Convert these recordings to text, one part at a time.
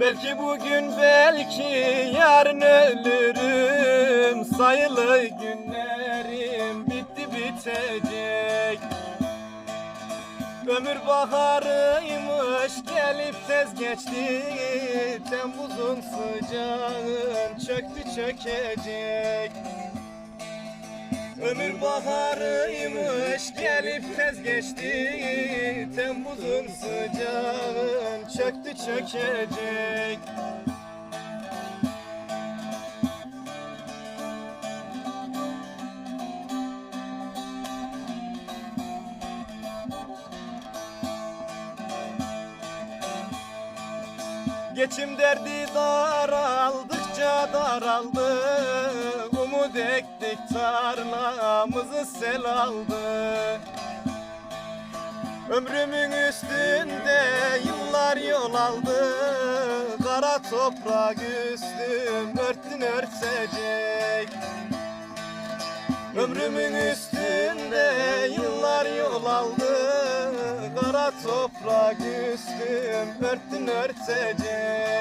Belki bugün belki yarın ölürüm. Sayılı günlerim bitti bitecek. Ömür baharıymış gelip tez geçti. Temmuz'un sıcağın çöktü çökecek. Ömür baharıymış gelip tez geçti Temmuz'un sıcağın çöktü çökecek. Geçim derdi daraldıkça daraldı Umut ektik tarlamızı sel aldı. Ömrümün üstünde yıllar yol aldı. Kara toprak üstüm örtün örtecek. Ömrümün üstünde yıllar yol aldı. Kara toprak üstüm örtün örtecek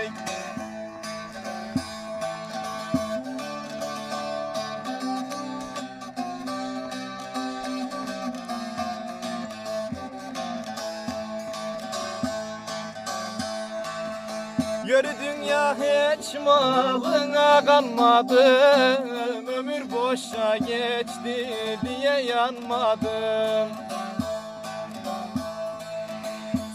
Yürü dünya hiç malına kanmadım. Ömür boşa geçti diye yanmadım.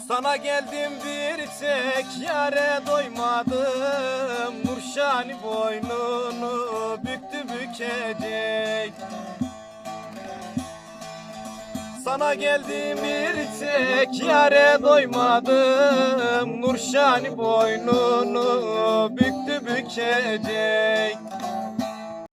Sana geldim bir tek yare doymadım. Nurşani boynunu büktü bükecek sana geldim bir tek yare doymadım. Nurşani boynunu büktü bükecek